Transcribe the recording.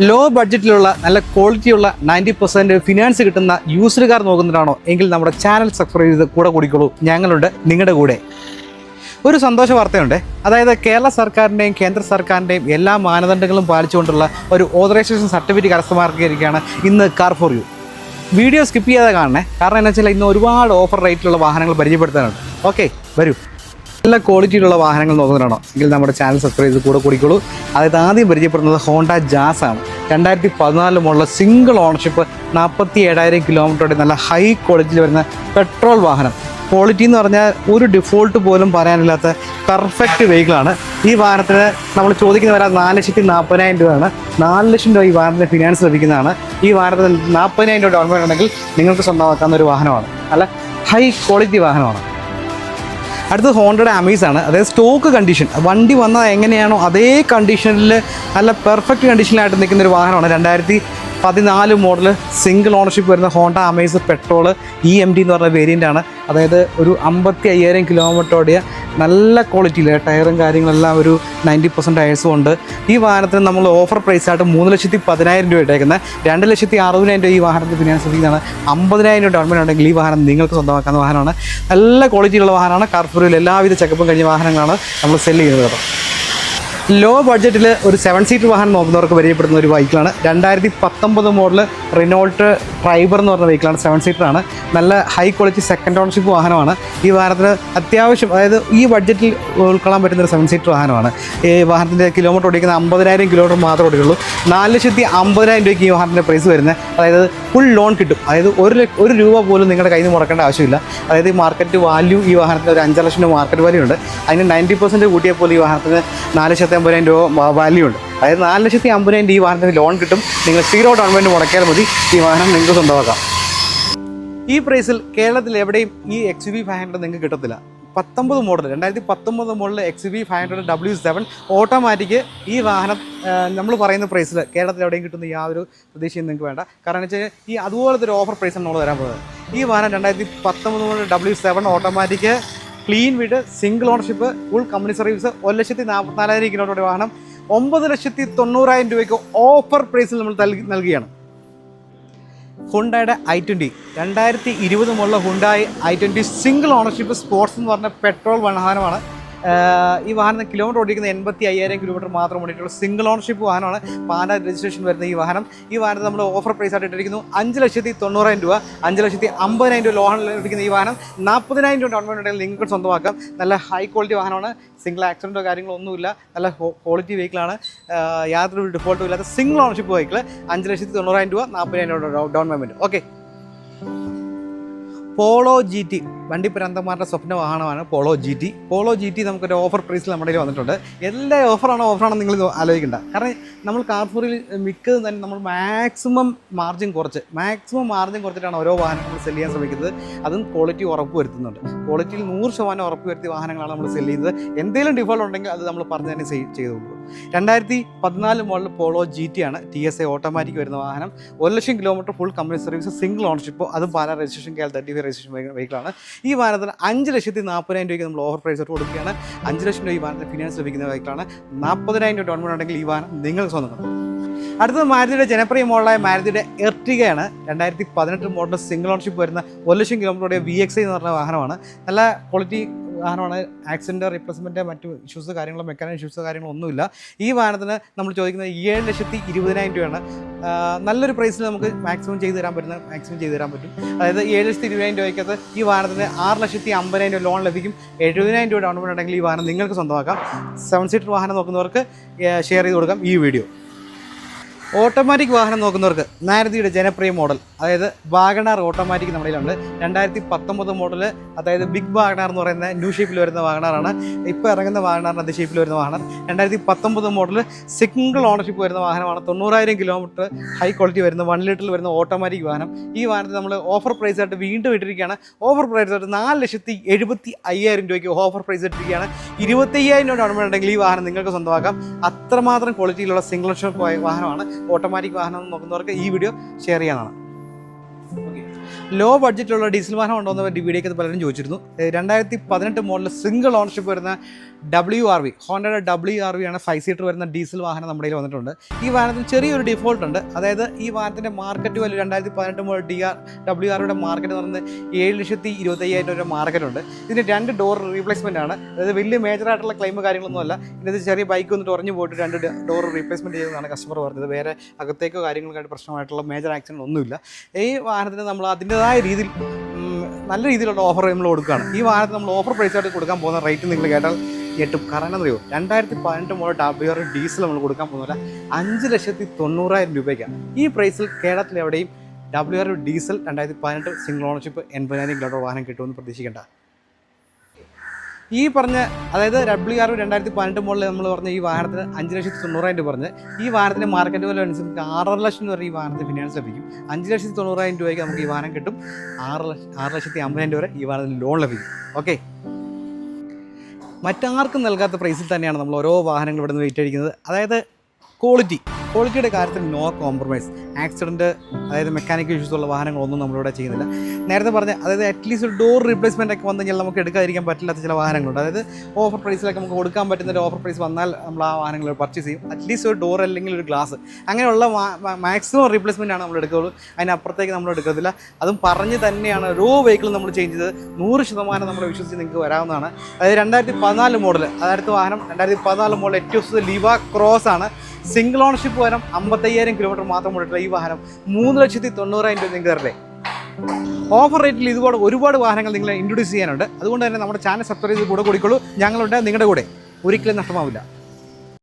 Law ബഡ്ജറ്റിലുള്ള നല്ല ക്വാളിറ്റിയുള്ള ninety percent finance കിട്ടുന്ന യൂസറുകാർ കാർ നോക്കുന്നവരാണോ? എങ്കിൽ നമ്മുടെ ചാനൽ സബ്സ്ക്രൈബ് ചെയ്ത് കൂടെ കൂടിക്കോളൂ. ഞങ്ങളുണ്ട് നിങ്ങളുടെ കൂടെ. ഒരു സന്തോഷ വാർത്തയുണ്ട്. അതായത് കേരള സർക്കാരിന്റെയും കേന്ദ്ര സർക്കാരിന്റെയും എല്ലാ മാനദണ്ഡങ്ങളും പാലിച്ചുകൊണ്ടുള്ള ഒരു ഓതറൈസേഷൻ സർട്ടിഫിക്കറ്റ് കരസ്ഥമാക്കിയിരിക്കുകയാണ് ഇന്ന് car for you. Video skip ചെയ്യാതെ കാണണേ. കാരണം എന്താ വെച്ചാൽ ഇന്ന് ഒരുപാട് ഓഫർ റേറ്റിലുള്ള വാഹനങ്ങൾ പരിചയപ്പെടുത്താനുണ്ട്. ഓക്കെ വരൂ. നല്ല ക്വാളിറ്റിയിലുള്ള വാഹനങ്ങൾ നോക്കുന്നതാണോ എങ്കിൽ നമ്മുടെ ചാനൽ സബ്സ്ക്രൈബ് ചെയ്ത് കൂടെ കൂടിക്കോളൂ. അതായത് ആദ്യം പരിചയപ്പെടുന്നത് ഹോണ്ട ജാസ് ആണ്. രണ്ടായിരത്തി പതിനാലിലുമുള്ള സിംഗിൾ ഓണർഷിപ്പ് നാൽപ്പത്തി ഏഴായിരം കിലോമീറ്ററുടെ നല്ല ഹൈ ക്വാളിറ്റിയിൽ വരുന്ന പെട്രോൾ വാഹനം. ക്വാളിറ്റി എന്ന് പറഞ്ഞാൽ ഒരു ഡിഫോൾട്ട് പോലും പറയാനില്ലാത്ത പെർഫെക്റ്റ് വെഹിക്കിളാണ് ഈ വാഹനത്തിന് നമ്മൾ ചോദിക്കുന്ന വില നാല് ലക്ഷത്തി നാൽപ്പതിനായിരം രൂപയാണ്. നാല് ലക്ഷം രൂപ ഈ വാഹനത്തിന് ഫിനാൻസ് ലഭിക്കുന്നതാണ്. ഈ വാഹനത്തിന് നാൽപ്പതിനായിരം രൂപ ഡൗൺ പേയ്മെന്റ് ഉണ്ടെങ്കിൽ നിങ്ങൾക്ക് സ്വന്തമാക്കാവുന്ന ഒരു വാഹനമാണ്. നല്ല ഹൈ ക്വാളിറ്റി വാഹനമാണ്. അടുത്തത് ഹോണ്ടഡ് ആമീസ് ആണ്. അതായത് സ്റ്റോക്ക് കണ്ടീഷൻ വണ്ടി വന്നത് എങ്ങനെയാണോ അതേ കണ്ടീഷനിൽ നല്ല പെർഫെക്റ്റ് കണ്ടീഷനിലായിട്ട് നിൽക്കുന്ന ഒരു വാഹനമാണ്. രണ്ടായിരത്തി പതിനാല് മോഡൽ സിംഗിൾ ഓണർഷിപ്പ് വരുന്ന Honda Amaze petrol E M D എന്ന് പറഞ്ഞ വേരിയന്റ് ആണ്. അതായത് ഒരു അമ്പത്തി അയ്യായിരം കിലോമീറ്റർ ഓടിയ നല്ല ക്വാളിറ്റിയിൽ ടയറും കാര്യങ്ങളെല്ലാം ഒരു നയന്റി പെർസെന്റ് ടയേഴ്സും ഉണ്ട്. ഈ വാഹനത്തിന് നമ്മൾ ഓഫർ പ്രൈസ് ആയിട്ട് മൂന്ന് ലക്ഷത്തി പതിനായിരം രൂപ ഇട്ടേക്കുന്നത് രണ്ട് ലക്ഷത്തി അറുപതിനായിരം രൂപ ഈ വാഹനത്തിന് ഫിനാൻസ് ചെയ്യുന്നതാണ് അമ്പതിനായിരം രൂപ ഡൗൺമെന്റ് ഉണ്ടെങ്കിൽ ഈ വാഹനം നിങ്ങൾക്ക് സ്വന്തമാക്കുന്ന വാഹനമാണ്. നല്ല ക്വാളിറ്റിയുള്ള വാഹനമാണ്. കാർഫൂരിൽ എല്ലാവിധ ചെക്കപ്പും കഴിഞ്ഞ വാഹനങ്ങളാണ് നമ്മൾ സെല്ല് ചെയ്യുന്നത് കേട്ടോ. ലോ ബഡ്ജറ്റിൽ ഒരു സെവൻ സീറ്റ് വാഹനം നോക്കുന്നവർക്ക് പരിചയപ്പെടുന്ന ഒരു ബൈക്കിലാണ് രണ്ടായിരത്തി പത്തൊമ്പത് മോഡൽ റിനോൾട്ട് ട്രൈബർ എന്ന് പറഞ്ഞ വെഹിക്കിളാണ് സെവൻ സീറ്റർ ആണ്. നല്ല ഹൈ ക്വാളിറ്റി സെക്കൻഡ് ഓണർഷിപ്പ് വാഹനമാണ്. ഈ വാഹനത്തിന് അത്യാവശ്യം അതായത് ഈ ബഡ്ജറ്റിൽ ഉൾക്കൊള്ളാൻ പറ്റുന്ന ഒരു സെവൻ സീറ്റർ വാഹനമാണ്. ഈ വാഹനത്തിന്റെ കിലോമീറ്റർ ഓടിക്കുന്ന അമ്പതിനായിരം കിലോമീറ്റർ മാത്രമേ ഓടിക്കുള്ളൂ നാല് ലക്ഷത്തി അമ്പതിനായിരം രൂപയ്ക്ക് ഈ വാഹനത്തിന്റെ പ്രൈസ് വരുന്നത്. അതായത് ഫുൾ ലോൺ കിട്ടും. അതായത് ഒരു ഒരു രൂപ പോലും നിങ്ങളുടെ കയ്യിൽ നിന്ന് മുടക്കേണ്ട ആവശ്യമില്ല. അതായത് ഈ മാർക്കറ്റ് വാല്യൂ ഈ വാഹനത്തിന് ഒരു അഞ്ചര ലക്ഷം മാർക്കറ്റ് വാല്യൂ ഉണ്ട്. അതിന് നയന്റി പെർസെന്റ് കൂട്ടിയപ്പോൾ ഈ വാഹനത്തിന് നാല് ലക്ഷത്തി അമ്പതിനായിരം രൂപ വാല്യൂ ഉണ്ട്. അതായത് നാല് ലക്ഷത്തി അമ്പതിനായിരം ഈ വാഹനത്തിന് ലോൺ കിട്ടും. നിങ്ങൾ സീറോ ഡൗൺ പേയ്മെന്റ് മുടക്കിയാൽ മതി. ഈ വാഹനം നിങ്ങൾക്ക് സ്വന്തമാക്കാം. ഈ പ്രൈസിൽ കേരളത്തിൽ എവിടെയും ഈ എക്സ് വി ഫൈവ് ഹൺഡ്രഡ് നിങ്ങൾക്ക് കിട്ടത്തില്ല. പത്തൊമ്പത് മോഡൽ രണ്ടായിരത്തി പത്തൊമ്പത് model X V five hundred W seven automatic ഈ വാഹനം നമ്മൾ പറയുന്ന പ്രൈസിൽ കേരളത്തിൽ എവിടെയും കിട്ടുന്ന യാതൊരു പ്രതീക്ഷയും നിങ്ങൾക്ക് വേണ്ട. കാരണം വെച്ചാൽ ഈ അതുപോലത്തെ ഒരു ഓഫർ പ്രൈസാണ് നമ്മൾ തരാൻ പോകുന്നത്. ഈ വാഹനം രണ്ടായിരത്തി പത്തൊമ്പത് model W seven automatic clean വീട് single ownership full company service ഒരു ലക്ഷത്തി നാൽപ്പത്തിനാലായിരം കിലോമീറ്റർ വാഹനം ഒമ്പത് ലക്ഷത്തി തൊണ്ണൂറായിരം രൂപയ്ക്ക് ഓഫർ പ്രൈസിൽ നമ്മൾ നൽകി നൽകുകയാണ് ഹുണ്ടായുടെ ഐ ട്വന്റി രണ്ടായിരത്തി ഇരുപത് മുതലുള്ള Hyundai I twenty single ownership sports എന്ന് പറഞ്ഞ പെട്രോൾ വാഹനമാണ്. ഈ വാഹനം കിലോമീറ്റർ ഓടിക്കുന്ന എൺപത്തി അയ്യായിരം കിലോമീറ്റർ മാത്രം ഓടിയിട്ടുള്ള സിംഗിൾ ഓണർഷിപ്പ് വാഹനമാണ്. പാന രജിസ്ട്രേഷൻ വരുന്ന ഈ വാഹനം. ഈ വാഹനത്തെ നമ്മൾ ഓഫർ പ്രൈസ് ആയിട്ട് ഇട്ടിരിക്കുന്നു. അഞ്ച് ലക്ഷത്തി തൊണ്ണൂറായിരം രൂപ അഞ്ച് ലക്ഷത്തി അമ്പതിനായിരം രൂപ ലോൺ ലഭിക്കുന്ന ഈ വാഹനം. നാൽപ്പതിനായിരം രൂപ ഡൗൺ പേയ്മെന്റ് ഉണ്ടെങ്കിൽ നിങ്ങൾക്ക് സ്വന്തമാക്കാം. നല്ല ഹൈ ക്വാളിറ്റി വാഹനമാണ്. സിംഗിൾ ആക്സിഡന്റോ കാര്യങ്ങളോ ഒന്നുമില്ല. നല്ല ക്വാളിറ്റി വെഹിക്കിളാണ് യാതൊരു ഡിഫോൾട്ടും ഇല്ലാത്ത സിംഗിൾ ഓണർഷിപ്പ് വെഹിക്കിൾ അഞ്ച് ലക്ഷത്തി തൊണ്ണൂറായിരം രൂപ നാൽപ്പതിനായിരം രൂപ down payment okay Polo G T വണ്ടി പ്രാന്തന്മാരുടെ സ്വപ്ന വാഹനമാണ് Polo G T Polo G T നമുക്കൊരു ഓഫർ പ്രൈസിൽ നമ്മുടെ വന്നിട്ടുണ്ട്. എല്ലാ ഓഫറാണോ ഓഫറാണോ നിങ്ങൾ ആലോചിക്കണ്ട. കാരണം നമ്മൾ കാർഫൂറിൽ മിക്കതും തന്നെ നമ്മൾ മാക്സിമം മാർജിൻ കുറച്ച് മാക്സിമം മാർജിൻ കുറച്ചിട്ടാണ് ഓരോ വാഹനങ്ങൾ സെൽ ചെയ്യാൻ ശ്രമിക്കുന്നത്. അതും ക്വാളിറ്റി ഉറപ്പ് വരുത്തുന്നുണ്ട്. ക്വാളിറ്റിയിൽ നൂറ് ശതമാനം ഉറപ്പ് വരുത്തിയ വാഹനങ്ങളാണ് നമ്മൾ സെൽ ചെയ്യുന്നത് എന്തെങ്കിലും ഡിഫോൾട്ട് ഉണ്ടെങ്കിൽ അത് നമ്മൾ പറഞ്ഞു തന്നെ ചെയ്- ചെയ്തു കൊടുക്കും രണ്ടായിരത്തി പതിനാല് മോഡൽ പോളോ ജി ടി ആണ് ടി എസ് എ ഓട്ടോമാറ്റിക് വരുന്ന വാഹനം. ഒരു ലക്ഷം kilometre full company service single ownership അതും Pala registration KL thirty five registration വെഹിക്കിളാണ് ഈ വാഹനത്തിന് അഞ്ച് ലക്ഷത്തി നാൽപ്പതിനായിരം രൂപയ്ക്ക് നമ്മൾ ഓഫർ പ്രൈസ് കൊടുക്കുകയാണ്. അഞ്ച് ലക്ഷം രൂപ ഈ വാഹനത്തിന് ഫിനാൻസ് ലഭിക്കുന്ന വെഹിക്കിളാണ് നാൽപ്പതിനായിരം രൂപ ഡൗൺപേയ്മെന്റ് ഉണ്ടെങ്കിൽ ഈ വാഹനം നിങ്ങൾക്ക് സ്വന്തം അടുത്തത് മാരുതിയുടെ ജനപ്രിയ മോഡലായ മാരുതിയുടെ എർട്ടികയാണ് രണ്ടായിരത്തി പതിനെട്ട് മോഡൽ സിംഗിൾ ഓണർഷിപ്പ് വരുന്ന ഒരു ലക്ഷം കിലോമീറ്ററുടെ വി എക്സ് എന്ന് പറഞ്ഞ വാഹനമാണ്. നല്ല ക്വാളിറ്റി വാഹനമാണ് ആക്സിഡന്റ് റീപ്ലേസ്മെന്റ് മറ്റു ഇഷ്യൂസ് കാര്യങ്ങളോ മെക്കാനിക് ഇഷ്യൂസ് കാര്യങ്ങളോ ഒന്നുമില്ല ഈ വാഹനത്തിന് നമ്മൾ ചോദിക്കുന്നത് ഏഴ് ലക്ഷത്തി ഇരുപതിനായിരം രൂപയാണ്. നല്ലൊരു പ്രൈസിൽ നമുക്ക് മാക്സിമം ചെയ്തു തരാൻ പറ്റുന്ന മാക്സിമം ചെയ്തു തരാൻ പറ്റും. അതായത് ഏഴ് ലക്ഷത്തി ഇരുപതിനായിരം രൂപയ്ക്കകത്ത് ഈ വാഹനത്തിന് ആറ് ലക്ഷത്തി അമ്പതിനായിരം രൂപ ലോൺ ലഭിക്കും. എഴുപതിനായിരം രൂപ ഡൗൺ പേയ്മെന്റ് ഉണ്ടെങ്കിൽ ഈ വാഹനം നിങ്ങൾക്ക് സ്വന്തമാക്കാം. സെവൻ സീറ്റർ വാഹനം നോക്കുന്നവർക്ക് ഷെയർ ചെയ്ത് കൊടുക്കാം ഈ വീഡിയോ ഓട്ടോമാറ്റിക് വാഹനം നോക്കുന്നവർക്ക് മാരുതിയുടെ ജനപ്രിയ മോഡൽ അതായത് വാഗണാർ ഓട്ടോമാറ്റിക് നമ്മുടെ ഉണ്ട് രണ്ടായിരത്തി പത്തൊമ്പത് മോഡൽ അതായത് ബിഗ് വാഗണാർ എന്ന് പറയുന്ന ന്യൂ ഷേപ്പിൽ വരുന്ന വാഗണാറാണ്. ഇപ്പോൾ ഇറങ്ങുന്ന വാഗണാറിന് അതേ ഷേപ്പിൽ വരുന്ന വാഹനം രണ്ടായിരത്തി പത്തൊമ്പത് മോഡൽ സിംഗിൾ ഓണർഷിപ്പ് വരുന്ന വാഹനമാണ് തൊണ്ണൂറായിരം കിലോമീറ്റർ ഹൈ ക്വാളിറ്റി വരുന്ന വൺ ലിറ്ററിൽ വരുന്ന ഓട്ടോമാറ്റിക് വാഹനം. ഈ വാഹനത്തിൽ നമ്മൾ ഓഫർ പ്രൈസ് ആയിട്ട് വീണ്ടും ഇട്ടിരിക്കുകയാണ്. ഓഫർ പ്രൈസ് ആയിട്ട് നാല് ലക്ഷത്തി എഴുപത്തി അയ്യായിരം രൂപയ്ക്ക് ഓഫർ പ്രൈസ് ഇട്ടിരിക്കുകയാണ്. ഇരുപത്തയ്യായിരം രൂപ ഉണ്ടെങ്കിൽ ഈ വാഹനം നിങ്ങൾക്ക് സ്വന്തമാക്കാം. അത്രമാത്രം ക്വാളിറ്റിയിലുള്ള സിംഗിൾ ഷോപ്പ് വാഹനമാണ്. ഓട്ടോമാറ്റിക് വാഹനം നോക്കുന്നവർക്ക് ഈ വീഡിയോ ഷെയർ ചെയ്യാനാണ് ലോ ബഡ്ജറ്റിലുള്ള ഡീസൽ വാഹനം ഉണ്ടോ എന്ന് വീഡിയോക്ക് പലരും ചോദിച്ചിരുന്നു. രണ്ടായിരത്തി പതിനെട്ട് മോഡൽ സിംഗിൾ ഓണർഷിപ്പ് വരുന്ന ഡബ്ല്യു ആർ വി ഹോണ്ടയുടെ ഡബ്ല്യു ആർ വി ആണ് ഫൈവ് സീറ്റർ വരുന്ന ഡീസൽ വാഹനം നമ്മുടെ കയ്യിൽ വന്നിട്ടുണ്ട്. ഈ വാഹനത്തിന് ചെറിയൊരു ഡിഫോൾട്ട് ഉണ്ട്. അതായത് ഈ വാഹനത്തിന്റെ മാർക്കറ്റ് വാല്യൂ രണ്ടായിരത്തി പതിനെട്ട് മുതൽ ഡി ആർ ഡബ്ല്യു ആർ വിയുടെ മാർക്കറ്റ് എന്ന് പറയുന്നത് ഏഴ് ലക്ഷത്തി ഇരുപത്തയ്യായിരം രൂപ മാർക്കറ്റ് ഉണ്ട്. ഇതിന് രണ്ട് ഡോർ റീപ്ലേസ്മെന്റ് ആണ്. അതായത് വലിയ മേജർ ആയിട്ടുള്ള ക്ലെയിം കാര്യങ്ങളൊന്നും അല്ല. ഇതിനകത്ത് ചെറിയ ബൈക്ക് വന്നിട്ട് ഉറഞ്ഞു പോയിട്ട് രണ്ട് ഡോർ റീപ്ലേസ്മെന്റ് ചെയ്തതാണ് കസ്റ്റമർ പറഞ്ഞത്. വേറെ അകത്തേക്കോ കാര്യങ്ങൾക്കായിട്ട് പ്രശ്നമായിട്ടുള്ള മേജർ ആക്സിഡന്റ് ഒന്നുമില്ല. ഈ വാഹനത്തിന് നമ്മൾ അതിന്റെതായ രീതിയിൽ നല്ല രീതിയിലുള്ള ഓഫർ നമ്മൾ കൊടുക്കുകയാണ്. ഈ വാഹനത്തിന് നമ്മൾ ഓഫർ പ്രൈസ് ആയിട്ട് കൊടുക്കാൻ പോകുന്ന റേറ്റ് നിങ്ങൾ കേട്ടാൽ ഞെട്ടും. കാരണം എന്നറിയോ രണ്ടായിരത്തി പതിനെട്ട് മുതൽ ഡബ്ല്യു ആർ ഡീസൽ നമ്മൾ കൊടുക്കാൻ പോകുന്നില്ല അഞ്ച് ലക്ഷത്തി തൊണ്ണൂറായിരം രൂപയ്ക്കാണ് ഈ പ്രൈസിൽ കേരളത്തിൽ എവിടെയും ഡബ്ല്യു ആർ ഡീസൽ രണ്ടായിരത്തി പതിനെട്ട് സിംഗിൾ ഓണർഷിപ്പ് എൺപതിനായിരം കിലോമീറ്റർ വാഹനം കിട്ടുമെന്ന് പ്രതീക്ഷിക്കേണ്ട. ഈ പറഞ്ഞ അതായത് ഡബ്ല്യു ആർ രണ്ടായിരത്തി പതിനെട്ട് മുകളിൽ നമ്മൾ പറഞ്ഞ ഈ വാഹനത്തിന് അഞ്ച് ലക്ഷത്തി തൊണ്ണൂറായിരം രൂപ പറഞ്ഞ് ഈ വാഹനത്തിന് മാർക്കറ്റ് വില അനുസരിച്ച് ആറര ലക്ഷം എന്ന് പറഞ്ഞ ഈ വാഹനത്തിന് ഫിനാൻസ് ലഭിക്കും. അഞ്ച് ലക്ഷത്തി തൊണ്ണൂറായിരം രൂപയ്ക്ക് നമുക്ക് ഈ വാഹനം കിട്ടും. ആറ് ലക്ഷം ആറ് ലക്ഷത്തി അമ്പതിനായിരം രൂപ വരെ ഈ വാഹനത്തിന് ലോൺ ലഭിക്കും. ഓക്കെ മറ്റാർക്കും നൽകാത്ത പ്രൈസിൽ തന്നെയാണ് നമ്മൾ ഓരോ വാഹനങ്ങൾ ഇവിടെ നിന്ന് വെയിറ്റ് അടിക്കുന്നത്. അതായത് ക്വാളിറ്റി. ക്വാളിറ്റിയുടെ കാര്യത്തിൽ നോ കോംപ്രമൈസ് ആക്സിഡന്റ് അതായത് മെക്കാനിക്കൽ ഇഷ്യൂസ് ഉള്ള വാഹനങ്ങളൊന്നും നമ്മളിവിടെ ചെയ്യുന്നില്ല. നേരത്തെ പറഞ്ഞ അതായത് അറ്റ്ലീസ്റ്റ് ഒരു ഡോർ റീപ്ലേസ്മെന്റ് ഒക്കെ വന്നു കഴിഞ്ഞാൽ നമുക്ക് എടുക്കാതിരിക്കാൻ പറ്റില്ലാത്ത ചില വാഹനങ്ങളുണ്ട്. അതായത് ഓഫർ പ്രൈസിലൊക്കെ നമുക്ക് കൊടുക്കാൻ പറ്റുന്ന ഒരു ഓഫർ പ്രൈസ് വന്നാൽ നമ്മൾ ആ വാഹനങ്ങൾ പർച്ചേസ് ചെയ്യും. അറ്റ്ലീസ്റ്റ് ഒരു ഡോർ അല്ലെങ്കിൽ ഒരു ഗ്ലാസ് അങ്ങനെയുള്ള മാക്സിമം റീപ്ലേസ്മെന്റ് ആണ് നമ്മൾ എടുക്കുകയുള്ളൂ അതിനപ്പുറത്തേക്ക് നമ്മൾ എടുക്കത്തില്ല. അതും പറഞ്ഞ് തന്നെയാണ് ഓരോ വെഹിക്കിളും നമ്മൾ ചേഞ്ച് ചെയ്തത്. നൂറ് ശതമാനം നമ്മൾ വിശ്വസിച്ച് നിങ്ങൾക്ക് വരാവുന്നതാണ്. അതായത് രണ്ടായിരത്തി പതിനാല് മോഡൽ അതായത് വാഹനം രണ്ടായിരത്തി പതിനാല് മോഡൽ ഏറ്റവും ലിവ ക്രോസ് ആണ്. സിംഗിൾ ഓണർഷിപ്പ് വരം അമ്പത്തയ്യായിരം കിലോമീറ്റർ മാത്രം ഓടിയിട്ടുള്ള ഈ വാഹനം മൂന്ന് ലക്ഷത്തി തൊണ്ണൂറായിരം രൂപ നിങ്ങൾക്ക് തരല്ലേ ഓഫർ റേറ്റിൽ ഇതുപോലെ ഒരുപാട് വാഹനങ്ങൾ നിങ്ങളെ ഇൻട്രൊഡ്യൂസ് ചെയ്യാനുണ്ട്. അതുകൊണ്ട് തന്നെ നമ്മുടെ ചാനൽ സബ്സ്ക്രൈബ് ചെയ്ത് കൂടെ കൂടിക്കോളൂ. ഞങ്ങളുണ്ട് നിങ്ങളുടെ കൂടെ. ഒരിക്കലും നഷ്ടമാവില്ല.